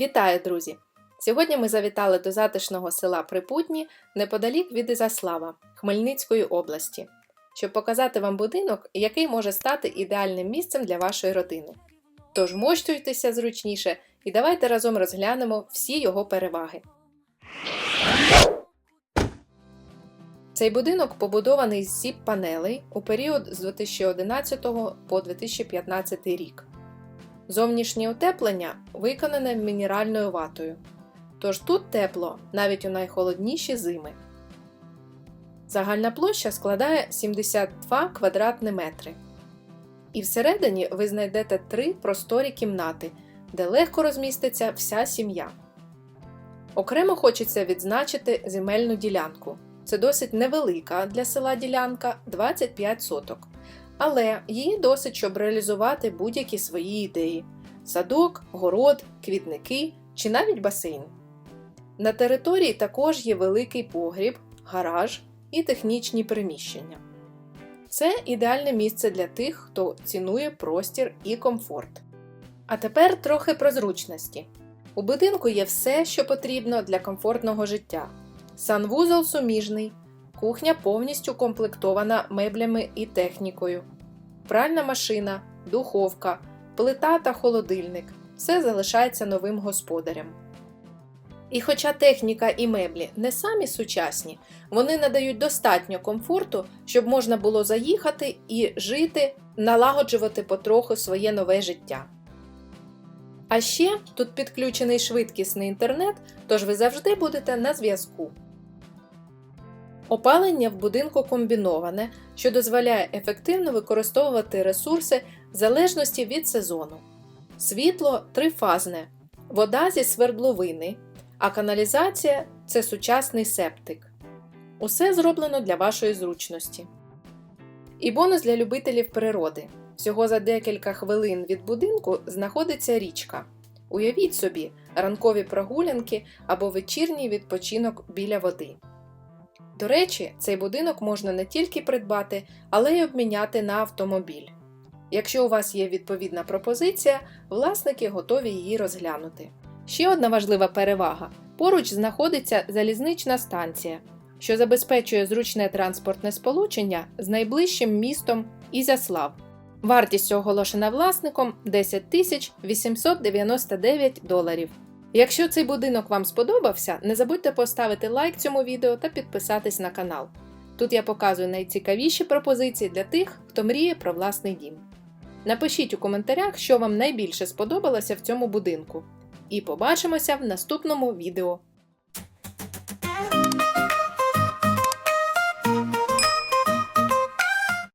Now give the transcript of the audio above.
Вітаю, друзі! Сьогодні ми завітали до затишного села Припутні неподалік від Ізаслава Хмельницької області, щоб показати вам будинок, який може стати ідеальним місцем для вашої родини. Тож мощуйтеся зручніше і давайте разом розглянемо всі його переваги. Цей будинок побудований з сіп панелей у період з 2011 по 2015 рік. Зовнішнє утеплення виконане мінеральною ватою. Тож тут тепло навіть у найхолодніші зими. Загальна площа складає 72 квадратні метри. І всередині ви знайдете три просторі кімнати, де легко розміститься вся сім'я. Окремо хочеться відзначити земельну ділянку. Це досить невелика для села ділянка 25 соток. Але її досить, щоб реалізувати будь-які свої ідеї: садок, город, квітники чи навіть басейн. На території також є великий погріб, гараж і технічні приміщення. Це ідеальне місце для тих, хто цінує простір і комфорт. А тепер трохи про зручності. У будинку є все, що потрібно для комфортного життя. Санвузол суміжний, кухня повністю комплектована меблями і технікою, пральна машина, духовка, плита та холодильник все залишається новим господарям. І хоча техніка і меблі не самі сучасні, вони надають достатньо комфорту, щоб можна було заїхати і жити, налагоджувати потроху своє нове життя. А ще тут підключений швидкісний інтернет, тож ви завжди будете на зв'язку. Опалення в будинку комбіноване, що дозволяє ефективно використовувати ресурси в залежності від сезону. Світло трифазне, вода зі свердловини, а каналізація це сучасний септик. Усе зроблено для вашої зручності. І бонус для любителів природи. Всього за декілька хвилин від будинку знаходиться річка. Уявіть собі, ранкові прогулянки або вечірній відпочинок біля води. До речі, цей будинок можна не тільки придбати, але й обміняти на автомобіль. Якщо у вас є відповідна пропозиція, власники готові її розглянути. Ще одна важлива перевага: поруч знаходиться залізнична станція, що забезпечує зручне транспортне сполучення з найближчим містом Ізяслав. Вартість оголошена власником 10 899 доларів. Якщо цей будинок вам сподобався, не забудьте поставити лайк цьому відео та підписатись на канал. Тут я показую найцікавіші пропозиції для тих, хто мріє про власний дім. Напишіть у коментарях, що вам найбільше сподобалося в цьому будинку. І побачимося в наступному відео.